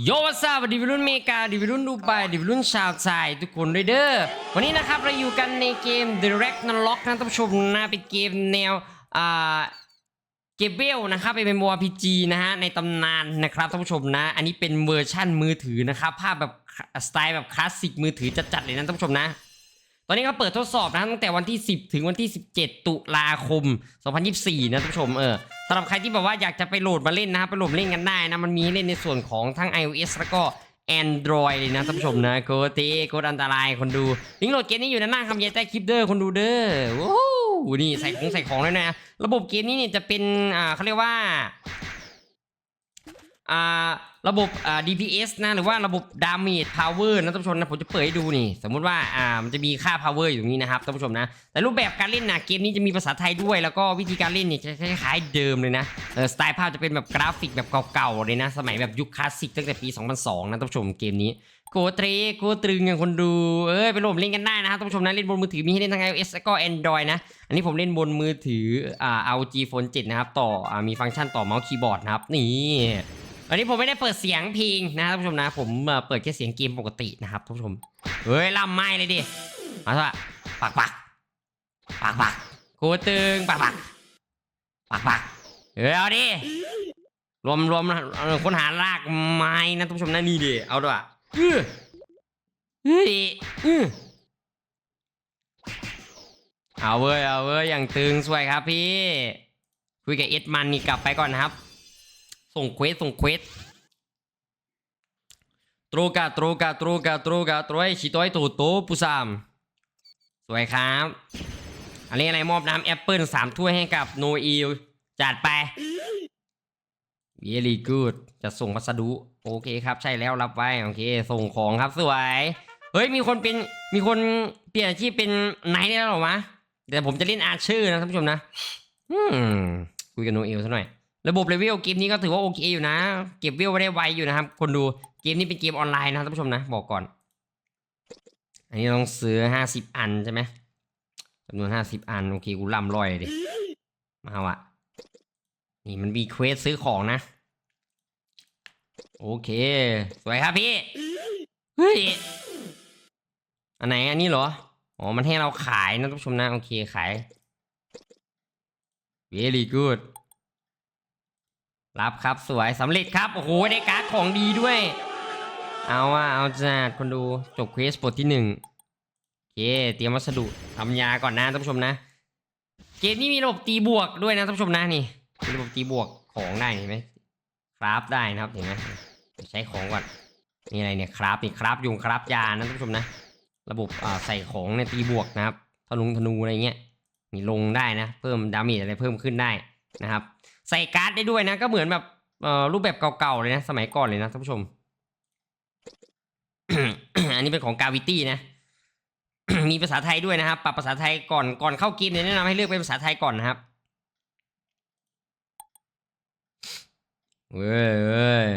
โยวาซาสดีวัยรุ่นเมกาดีวัยรุ่นดูไบดีวัยรุ่นชาวไทยทุกคนด้วยเด้อวันนี้นะครับเราอยู่กันในเกม Direct n Lock นะท่านผู้ชมนะเป็นเกมแนวอ่าเกเบลนะครับเป็น MMORPG นะฮะในตำนานนะครับท่านผู้ชมนะ อันนี้เป็นเวอร์ชั่นมือถือนะครับภาพแบบสไตล์แบบคลาสสิกมือถือจัดๆเลยนะท่านผู้ชมนะตอนนี้เขาเปิดทดสอบนะตั้งแต่วันที่ 10 ถึงวันที่ 17 ตุลาคม 2024 นะท่านผู้ชมเออำหรับใครที่แบบว่าอยากจะไปโหลดมาเล่นนะครับไปโหลดเล่นกันได้นะมันมีเล่นในส่วนของทั้ง iOS แล้วก็ Android เลยนะท่านผู้ชมนะโกตีโกดอันตรายคนดูลิงก์โหลดเกมนี้อยู่ด้านล่างคำเยใต้คลิปเด้อคนดูเด้อว้าวนี่ใส่ของใส่ของเลยนะ ระบบเกมนี้เนี่ยจะเป็นอ่าเขาเรียกว่าอ่า ระบบอ่า DPS นะหรือว่าระบบ Damage Power นะท่านผู้ชมนะผมจะเปิดให้ดูนี่ สมมุติว่าอ่ามันจะมีค่า Power อยู่ตรงนี้นะครับท่านผู้ชมนะ แต่รูปแบบการเล่นนะเกมนี้จะมีภาษาไทยด้วย แล้วก็วิธีการเล่นเนี่ยจะคล้ายๆเดิมเลยนะเออสไตล์ภาพจะเป็นแบบกราฟิกแบบเก่าๆเลยนะ สมัยแบบยุคคลาสสิกตั้งแต่ปี 2002 นะท่านผู้ชมเกมนี้โกเตรโกตรึงอย่างคนดูเอ้ยไปโหลดเล่นกันได้นะครับท่านผู้ชมนะเล่นบนมือถือมีให้เล่นทั้ง iOS แล้วก็ Android นะ อันนี้ผมเล่นบนมือถืออ่า LG Phone 7 นะครับ ต่ออ่ามีฟังก์ชันต่อเมาส์คีย์บอร์ดนะครับนี่ อันนี้ผมไม่ได้เปิดเสียงพลงนะท่านผู้ชมนะ ผมเปิดแค่เสียงเกมปกตินะครับท่านผู้ชมเฮ้ยล่ำไม่เลยดิมาซะปักปักปักปักโกตึงปักปักปักปักเฮ้ยเอาดิรวมรวมค้นหารากไม้นะท่านผู้ชมนะนี่ดิเอาด้วยอื้อเฮ้ยอื้อเอาเว้ยเอาเว้ยอย่างตึงสวยครับพี่คุยกับเอ็ดมันนี่กลับไปก่อนนะครับ ส่งเควสส่งเควสตรกาตรกาตรกาตรกาตรยชิโตยโตโตปุซามสวยครับ อันนี้อะไรมอบน้ำแอปเปิลสามถ้วยให้กับโนอีลจัดไป very good จะส่งพัสดุ โอเคครับ ใช่แล้วรับไว้ โอเค ส่งของครับสวย เฮ้ย มีคนเป็นมีคนเปลี่ยนอาชีพเป็นไนท์ได้แล้วหรอวะเดี๋ยวผมจะเล่นอาร์เชอนะท่านผู้ชมนะ อืมคุยกับโนเอลซะหน่อย ระบบเลเวลเกมนี้ก็ถือว่าโอเคอยู่นะ เก็บเวลไว้ได้ไวอยู่นะครับ คนดูเกมนี้เป็นเกมออนไลน์นะครับท่านผู้ชมนะ บอกก่อน อันนี้ต้องซื้อห้าสิบอันใช่ไหมจำนวนห้าสิบอัน โอเคกูล่ำลอยเลยดิมาวะนี่มันมีเควสซื้อของนะ โอเค สวยครับพี่เฮ้ยอันไหนอันนี้เหรออ๋อมันให้เราขายนะท่านผู้ชมนะ โอเคขาย very good รับครับสวยสำเร็จครับ โอ้โหได้การ์ดของดีด้วย เอาว่าเอาจัดคนดูจบเควสบทที่หนึ่งโอเคเตรียมวัสดุทำยาก่อนนะท่านผู้ชมนะ เกมนี้มีระบบตีบวกด้วยนะท่านผู้ชมนะนี่มีระบบตีบวกของได้เห็นไหมคราฟได้นะครับเห็นไหมใช้ของก่อนนี่อะไรเนี่ยคราฟนี่คราฟยุงคราฟยานะท่านผู้ชมนะ ระบบใส่ของในตีบวกนะครับธนุงธนูอะไรเงี้ยนี่ลงได้นะ เพิ่มดาเมจอะไรเพิ่มขึ้นได้ นะครับ ใส่การ์ดได้ด้วยนะก็เหมือนแบบรูปแบบเก่าๆเลยนะ สมัยก่อนเลยนะท่านผู้ชม อันนี้เป็นของกาวิตี้นะ มีภาษาไทยด้วยนะครับ ปรับภาษาไทยก่อนก่อนเข้าเกมเนี่ยแนะนำให้เลือกเป็นภาษาไทยก่อนนะครับเว้ยเว้ย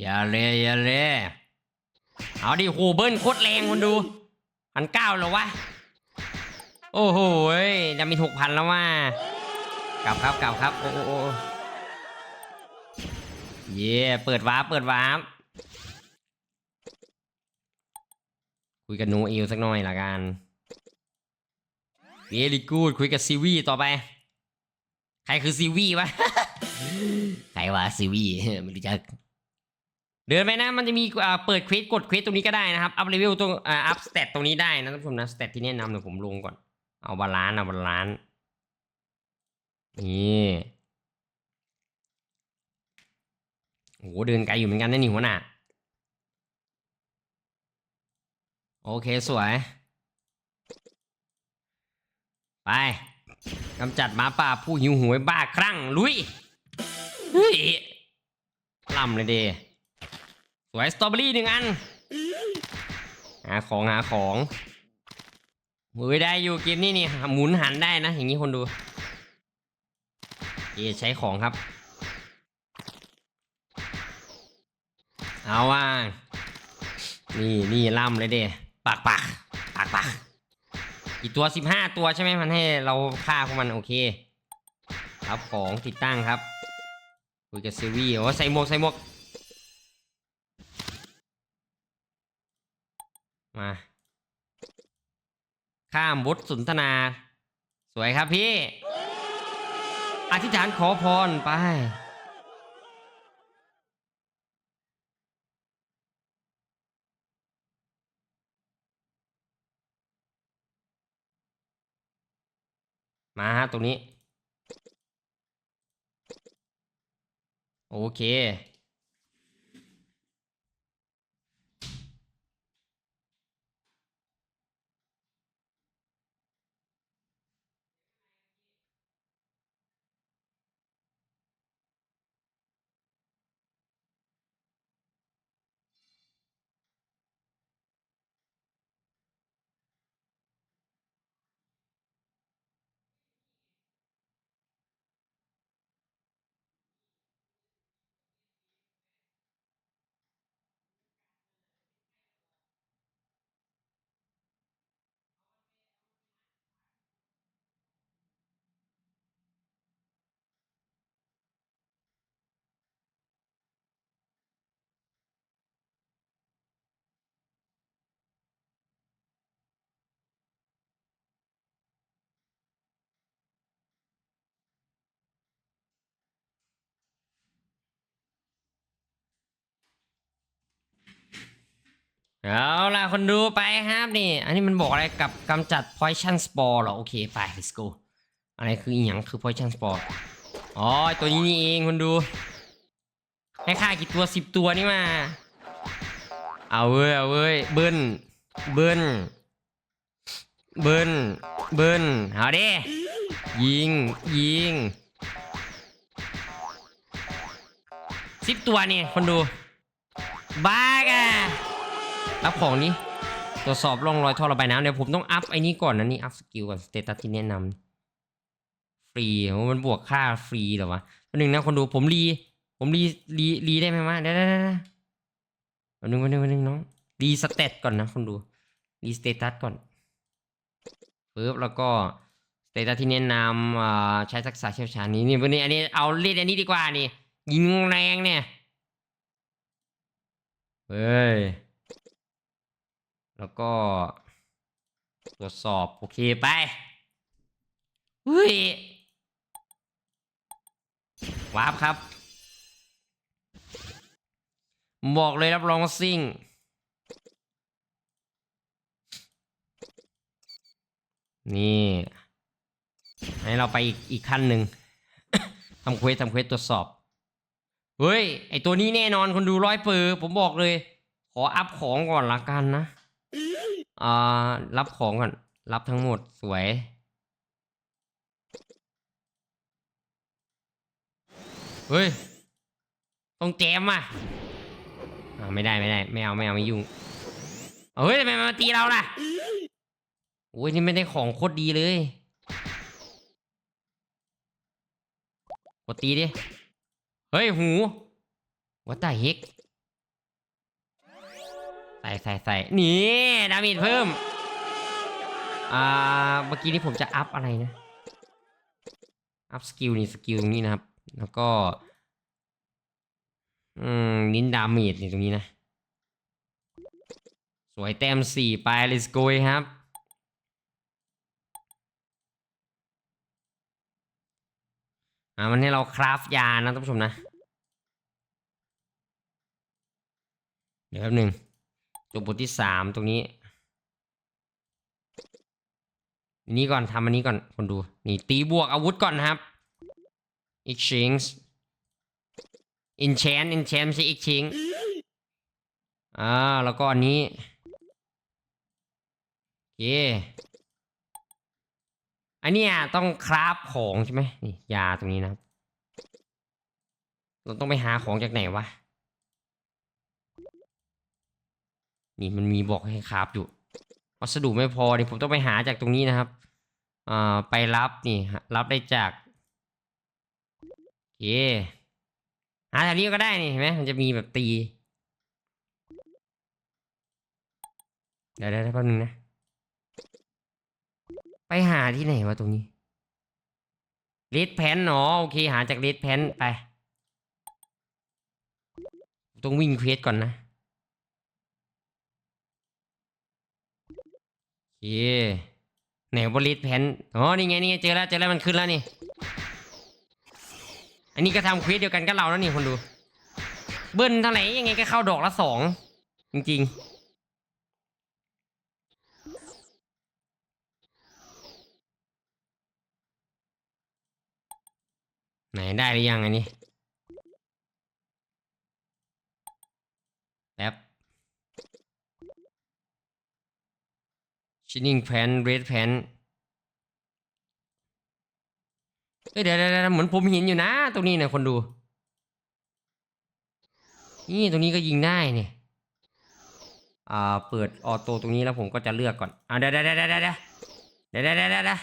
อย่าเลยอย่าเลยเอาดิโหเบิ้ลโคตรแรงคนดูพันเก้าแล้ววะ โอ้โหยจะมีหกพันแล้วว่า กลับครับกลับครับโอ้โอ้โอเย่เปิดวาร์ปเปิดวาร์ปคุยกับโนเอลสักหน่อยละกันเวลีกูดคุยกับซีวีต่อไป ใครคือซีวีวะ ใครวะซีวีไม่รู้จักเดินไปนะมันจะมีอ่าเปิดเควสกดเควสตรงนี้ก็ได้นะครับอัพเลเวลตรงอ่าอัพสเตตตรงนี้ได้นะท่านผู้ชมนะสเตตที่แนะนำเดี๋ยวผมลงก่อนเอาบาลานซ์เอาบาลานซ์ นี่โอ้โหเดินไกลอยู่เหมือนกันนะนี่หัวหน้าโอเคสวย ไปกำจัดหมาป่าผู้หิวโหวยบ้าคลั่งลุยเฮ้ยล่ำเลยเดสวยสตรอเบอรี่หนึ่งอัน หาของหาของเฮ้ยได้อยู่กมนี้นี่หมุนหันได้นะ อย่างนี้คนดู เอใช้ของครับ เอาว่า นี่นี่ล่ำเลยเด้ปากปากปากปากอีตัวสิบห้าตัวใช่ไหมมันให้เราฆ่าพวกมันโอเค รับของติดตั้งครับคุยกับซีวีโอ้ใส่หมวกใส่หมวกมาข้ามบุตรสนทนา สวยครับพี่ อธิษฐานขอพรไป มาฮะตรงนี้ โอเค เอาล่ะคนดูไปครับนี่ อันนี้มันบอกอะไรกับกำจัด poison spore เหรอ โอเค ไป let's go อะไรคืออีหยังคือ poison spore อ๋อ ตัวนี้นี่เองคนดู ให้ค่ากี่ตัวสิบตัวนี่มา เอาเว้ย เอาเว้ย เบิ้ลเบิ้ลเบิ้ลเบิ้ลเอาดิยิง ยิงสิบตัวนี่คนดู บ้ากะ รับของนี้ตรวจสอบร่องรอยท่อระบายน้ำเดี๋ยวผมต้องอัพไอ้นี้ก่อนนะนี่อัพสกิลก่อนสเตตัสที่แนะนำฟรีมันบวกค่าฟรีหรอวะหนึ่งนะคนดูผมรีผมรีรีรีได้ไหมวะเดี๋ยวเดี๋ยวเดี๋ยววันหนึ่งวันหนึ่งวันหนึ่งน้องรีสเตตก่อนนะคนดูรีสเตตัสก่อนปึ๊บแล้วก็สเตตัสที่แนะนำอ่าใช้ทักษะเชี่ยวชาญนี่นี่วันนี้อันนี้เอาเล่นอันนี้ดีกว่านี่ยิงแรงเนี่ยเฮ้ย แล้วก็ตรวจสอบโอเคไปเฮ้ยวาร์ปครับ บอกเลยรับรองว่าซิ่งนี่ ให้เราไปอีกอีกขั้นหนึ่งทำเควสทำเควสตรวจสอบ เฮ้ย ไอตัวนี้แน่นอนคนดูร้อยเปอร์ผมบอกเลย ขออัพของก่อนละกันนะ อ่ารับของก่อน รับทั้งหมดสวย เฮ้ย ต้องแจมอะอ่าไม่ได้ไม่ได้ ไม่เอาไม่เอาไม่ยุ่งเฮ้ยทำไมมันมาตีเราล่ะโอ้ยนี่ไม่ได้ของโคตรดีเลยกดตีดิ เฮ้ยหูวัตตาเฮก ใส่ใส่ใส่นี่ดาเมจเพิ่ม อ่า เมื่อกี้นี้ผมจะอัพอะไรนะ อัพสกิลนี่สกิลตรงนี้นะครับ แล้วก็ อืมนิ้นดาเมจนี่ตรงนี้นะ สวยแต้มสี่ไป let's go ครับอ่ามันให้เราคราฟยานะท่านผู้ชมนะ เดี๋ยวแป๊บหนึ่ง จบบทที่สามตรงนี้นี่ก่อนทำอันนี้ก่อนคนดู นี่ตีบวกอาวุธก่อนนะครับ exchange enchant enchant ไม่ใช่ exchange อ่าแล้วก็อันนี้โอเคอันนี้ต้องคราฟของใช่ไหมนี่ยาตรงนี้นะครับ เราต้องไปหาของจากไหนวะ นี่มันมีบอกให้คราฟอยู่ วัสดุไม่พอนี่ผมต้องไปหาจากตรงนี้นะครับอ่าไปรับนี่รับได้จากโอเคหาแถวนี้ก็ได้นี่เห็นไหมมันจะมีแบบตี เดี๋ยวเดี๋ยวแป๊บนึงนะ ไปหาที่ไหนวะตรงนี้เลดแพนเนาะโอเคหาจากเลดแพนไป ต้องวิ่งเควสก่อนนะ เค ไหนบริษแพนอ๋อ นี่ไง นี่ไง เจอแล้ว เจอแล้ว มันขึ้นแล้วนี่ อันนี้ก็ทำเควสเดียวกันกับเราแล้วนี่คนดู เบิ้ลเท่าไหร่ยังไงก็เข้าดอกละสอง จริงๆ ไหนได้หรือยังอันนี้แป๊บ ชินิ่งแพนเรดแพนเอ้ยเดี๋ยวเดี๋ยวเหมือนผมเห็นอยู่นะ ตรงนี้นะคนดู นี่ตรงนี้ก็ยิงได้เนี่ยอ่าเปิดออโต้ตรงนี้แล้วผมก็จะเลือกก่อนอ่าเดี๋ยวเดี๋ยวเดี๋ยวเดี๋ยวเดี๋ยวเดี๋ยวเดี๋ยว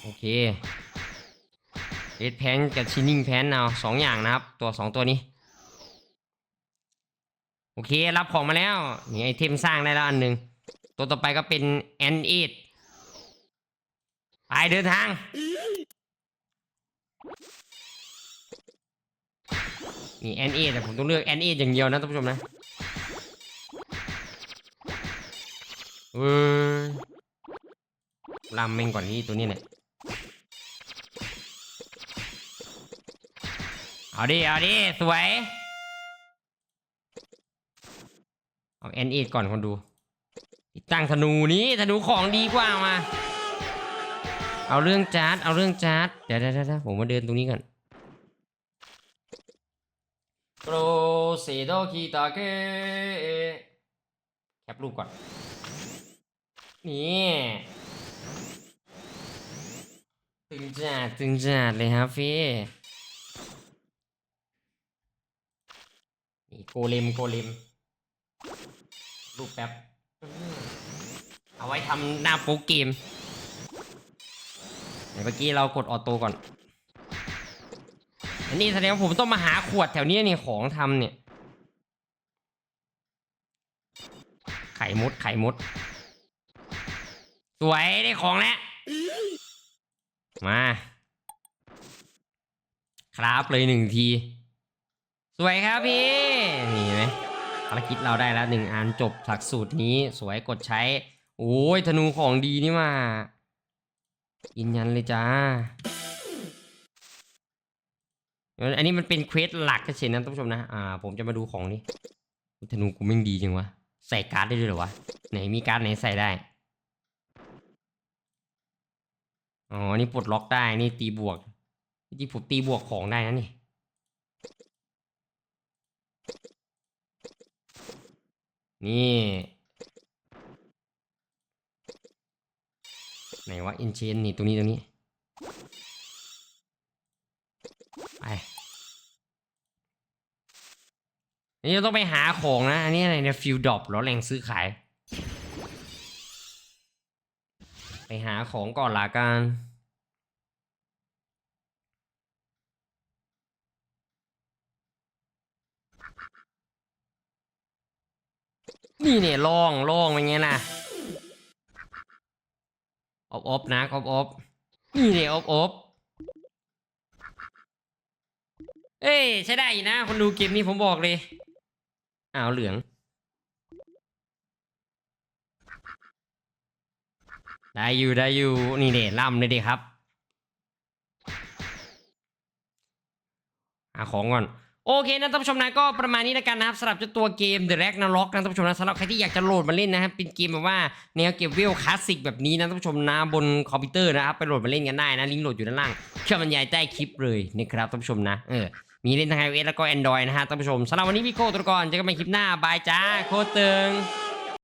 โอเคเรดแพนกับชินนิ่งแพนเอาสองอย่างนะครับ ตัวสองตัวนี้ โอเค รับของมาแล้วนี่ไอเทมสร้างได้แล้วอันหนึ่งตัวต่อไปก็เป็นแอนเอทไปเดินทาง นี่แอนเอทแต่ผมต้องเลือกแอนเอทอย่างเดียวนะท่านผู้ชมนะเว้ยลำเมงก่อนที่ตัวนี้เนี่ยเอาดิ เอาดิ สวย แอนเอก่อนคนดูตั้งธนูนี้ธนูของดีกว่ามา เอาเรื่องจาร์ดเอาเรื่องจาร์ดเดี๋ยวเดี๋ยวเดี๋ยวผมมาเดินตรงนี้ก่อนโปรเซโดคิตาเกแคปรูปก่อน นี่ตึงจัดตึงจัดเลยครับพี่นี่โกเลมโกเลม รูปแป๊บ เอาไว้ทำหน้าโป๊กเกมไหนเมื่อกี้เรากดออโต้ก่อน อันนี้แสดงว่าผมต้องมาหาขวดแถวนี้นี่ของทำเนี่ย ไข่มดไข่มด สวยได้ของแล้ว มา ครับเลยหนึ่งที สวยครับพี่ นี่ไหมารกิจเราได้แล้วหนึ่งอันจบหลักสูตรนี้สวยกดใช้ โอ้ยธนูของดีนี่มายืนยันเลยจ้า อันนี้มันเป็นเควสหลักเฉยๆนะท่านผู้ชมนะ อ่า ผมจะมาดูของนี้ธนูกูแม่งดีจังวะ ใส่การ์ดได้ด้วยเหรอวะ ไหนมีการ์ดไหนใส่ได้ อ๋อ นี่ปลดล็อกได้ นี่ตีบวก ที่ผมตีบวกของได้นะนี่ นี่ ไหนวะอินเชนนี่ตรงนี้ตรงนี้ ไปอันนี้เราต้องไปหาของนะ อันนี้อะไรเนี่ยฟิลดอปหรอแหล่งซื้อขาย ไปหาของก่อนละกัน นี่เนี่ยล่องล่องเป็นไงล่ะอบอบนะอบอบนี่เนี่ยอบอบเอ้ยใช้ได้อยู่นะ คนดูเกมนี้ผมบอกเลยอ้าวเหลือง ได้อยู่ได้อยู่ นี่เด็ล่ำเลยด็ครับหาของก่อน โอเคนะท่านผู้ชมนะก็ประมาณนี้แล้วกันนะครับสำหรับเจ้าตัวเกม The Ragnarok นะท่านผู้ชมนะสำหรับใครที่อยากจะโหลดมาเล่นนะครับเป็นเกมแบบว่าแนวเก็บเวลคลาสสิกแบบนี้นะท่านผู้ชมนะบนคอมพิวเตอร์นะครับไปโหลดมาเล่นกันได้นะลิงก์โหลดอยู่ด้านล่างเชื่อบรรยายใต้คลิปเลยนะครับท่านผู้ชมนะเออมีเล่นทั้ง iOS แล้วก็ Android นะฮะท่านผู้ชมสำหรับวันนี้พี่โคตัวก่อนเจอกันใหม่คลิปหน้าบายจ้าโคตรตึง